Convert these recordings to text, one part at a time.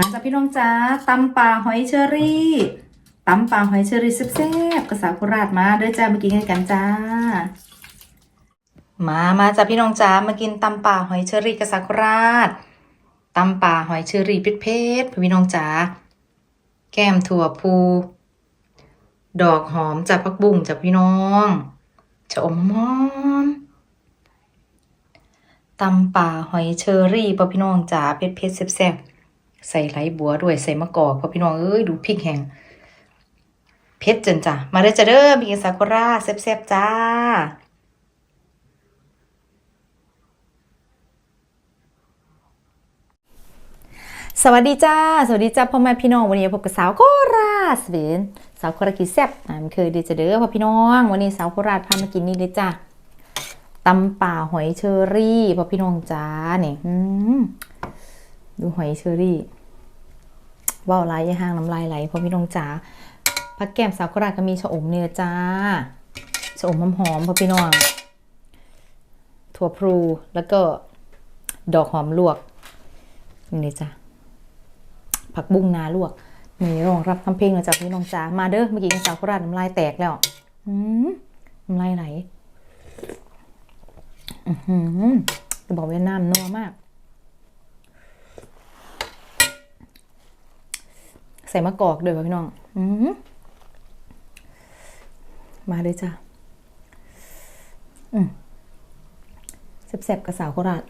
มาจากพี่น้องจ้าตำป่าหอยเชอรี่ตำป่าหอยเชอรี่แซ่บๆกระสาวโคราชมาเด้อจ้ามากินกันจ้า มามาจ้าพี่น้องจ้ามากินตำป่าหอยเชอรี่กระสาวโคราชตำป่าหอยเชอรี่เพชรๆพี่น้องจ้าแก้มถั่วพูดอกหอมจากพักบุ้งจากพี่น้องชะอมหอมตำป่าหอยเชอรี่พ่อพี่น้องจ๋าเผ็ดเผ็ดๆแซ่บๆ ใส่ไหลบัวด้วยใส่มะกอกพอพี่น้องเอ้ยดูพริกแห้งเผ็ดจนจ้ะมาเด้อจ้าเด้อมีกินซากุระแซ่บๆจ้าสวัสดีจ้า สวัสดีจ้าพ่อแม่พี่น้อง วันนี้พบกับสาวโคราชเวนสาวโคราชกินแซ่บอ่ามันเคยดีจะเด้อพ่อพี่น้อง วันนี้สาวโคราชพามากินนี่เลยจ้าตำป่าหอยเชอรี่พ่อพี่น้องจ้าเนี่ยดูหอยเชอรี่ ว่าวไหลายอยาห้างน้ำลายไหลพอพี่น้องจ้าผักแก้มสาวโคราชก็มีชะอมเนี่ยจ้าชะอมหอมๆพอพี่น้อง ถั่วพลูแล้วก็ดอกหอมลวกนี่จ้าผักบุ้งนาลวกมีรองรับทำเพลงมาจากพี่น้องจ๋ามาเด้อเมื่อกี้สาวโคราชน้ำลายแตกแล้วอืมน้ำลายไหลอือหือจะบอกเวียดนามนัวมาก ใส่มะกอกด้วยวะพี่น้องอืมาเลยจ้ะอืมแซ่บๆกับสาวโคราช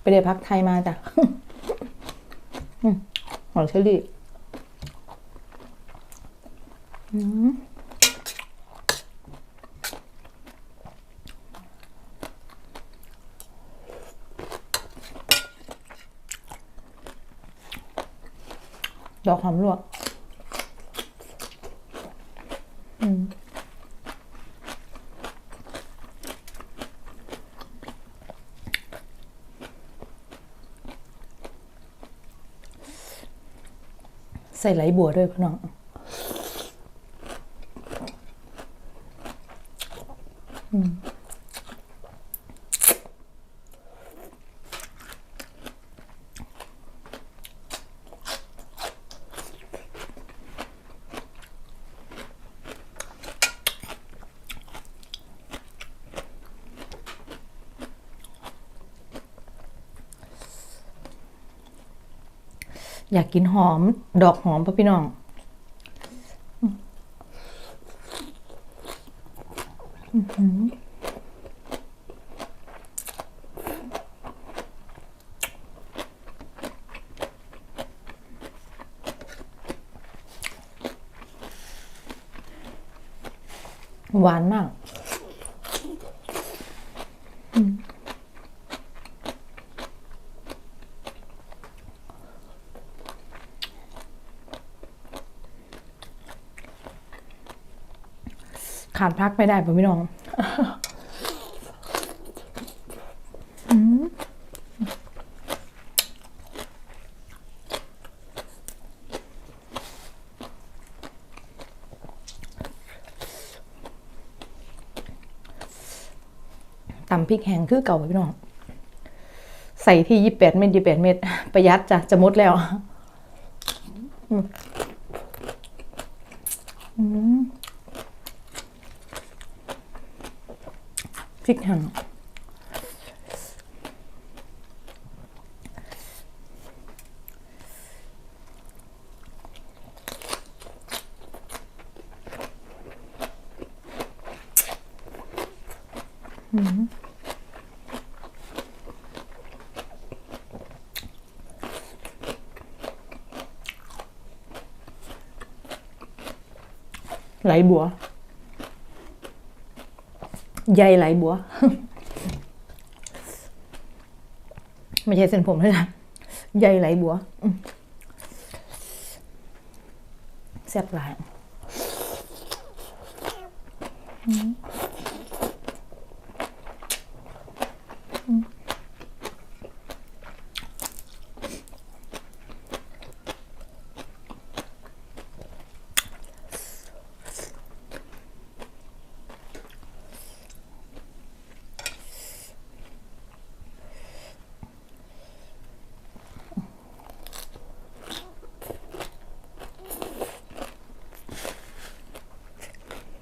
ไปเรียนพักไทยมาจ้ะหอมเชอรี่อืม ดอกหอมลวกอืมใส่ไหลบัวด้วยพี่น้อง อยากกินหอม ดอกหอมพ่อพี่น้อง หวานมาก ขาดพักไม่ได้ป่ะพี่น้องตำพริกแห้งคือเก่าป่ะพี่น้อง ใส่ที่ยี่แปดเม็ดยี่แปดเม็ดประหยัดจ้ะจะมดแล้ว อืมอืม พริกหั่นอืมไหลบัว ใยไหลบัว ไม่ใช่เส้นผมเลยนะใยไหลบัวแซ่บหลาย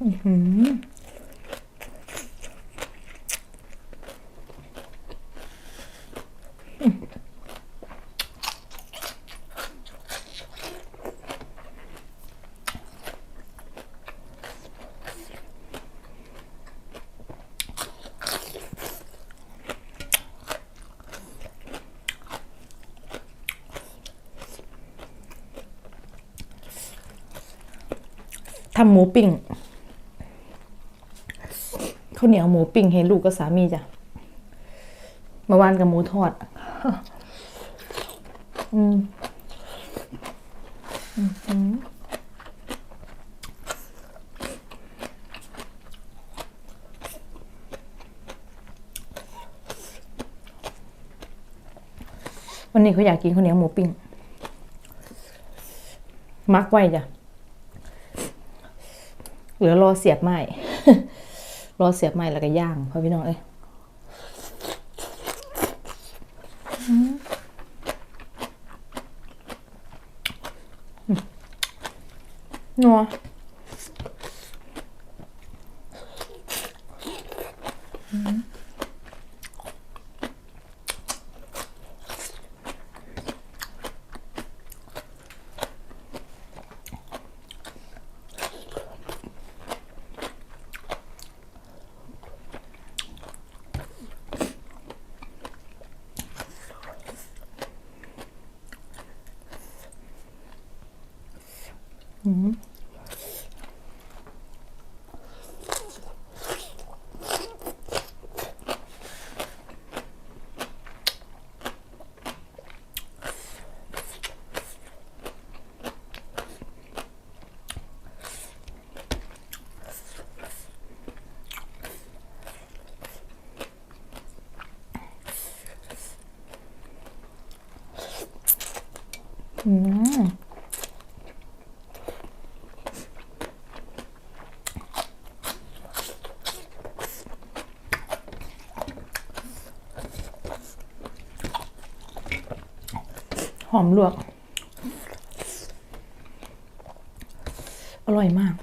ทำหมูปิ้ง ข้าวเหนียวหมูปิ้งให้ลูกกับสามีจ้ะเมื่อวานกับหมูทอด อืมอื้อหือวันนี้เขาอยากกินข้าวเหนียวหมูปิ้ง มักไว้จ้ะ เหลือรอเสียบไม้ รอเสียบไม้แล้วก็ย่างพ่อพี่น้องเอ้ยนัว อืมห อมลวก อร่อยมาก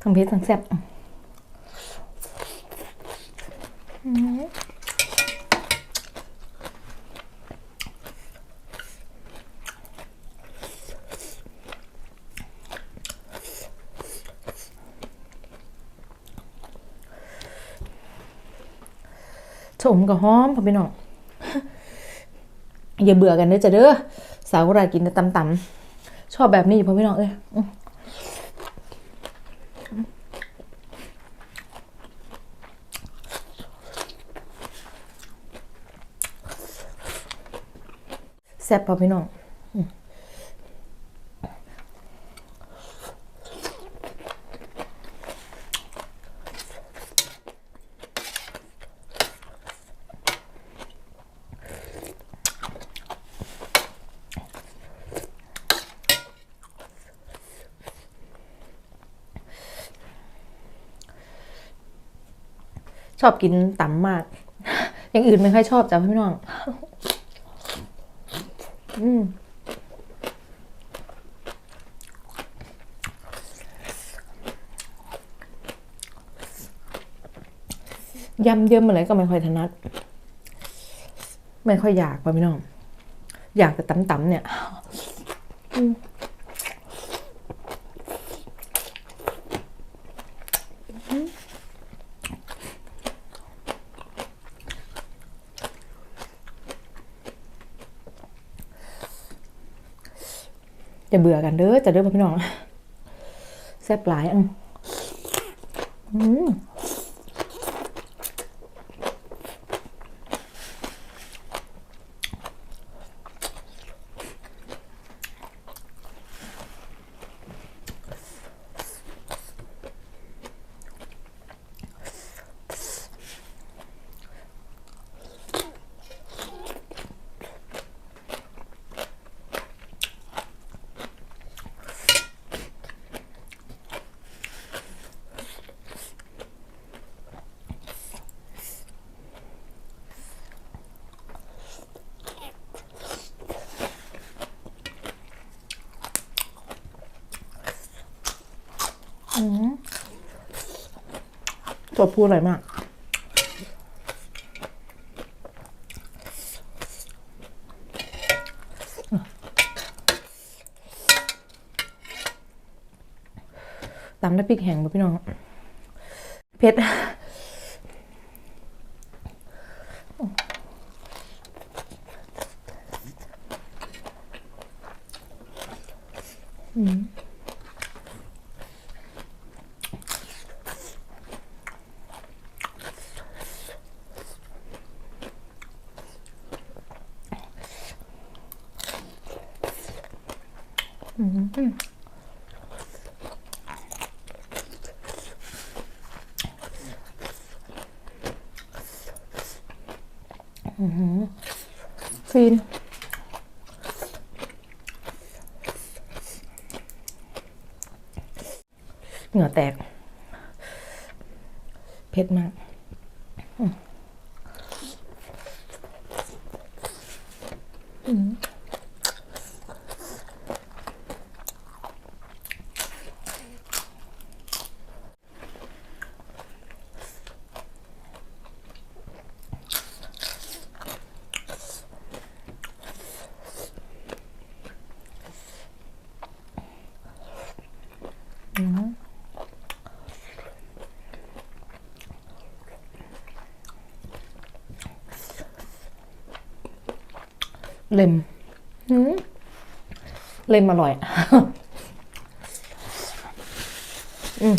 ทั้งเผ็ดทั้งแซ่บอืมชมกับหอมพ่อพี่น้องอย่าเบื่อกันเด้อจ้ะเด้อสาวรากินแต่ตำๆ ชอบแบบนี้พ่อพี่น้องเอ้ยแซ่บพ่อพี่น้องอื้อช อบกินตำมาก อย่างอื่นไม่ค่อยชอบจ้ะพี่น้องอืมยำเยิมอะไรก็ไม่ค่อยถนัด ไม่ค่อยอยากป่ะพี่น้อง อยากแต่ตำๆเนี่ย อืม อย่าเบื่อกันเด้อจะเด้อพ่อพี่น้องแซ่บหลายอะอืม ตัวพูอร่อยมาก ตำน้ำพริกแห้งบ่พี่น้อง เผ็ด ฟินเหงื่อแตก เผ็ดมาก เล็มหืมเล็มอร่อยอืม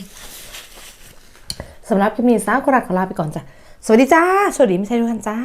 สำหรับคลิปนี้สาวกรักขอลาไปก่อนจ้ะ สวัสดีจ้า สวัสดีไม่ใช่ทุกท่านจ้า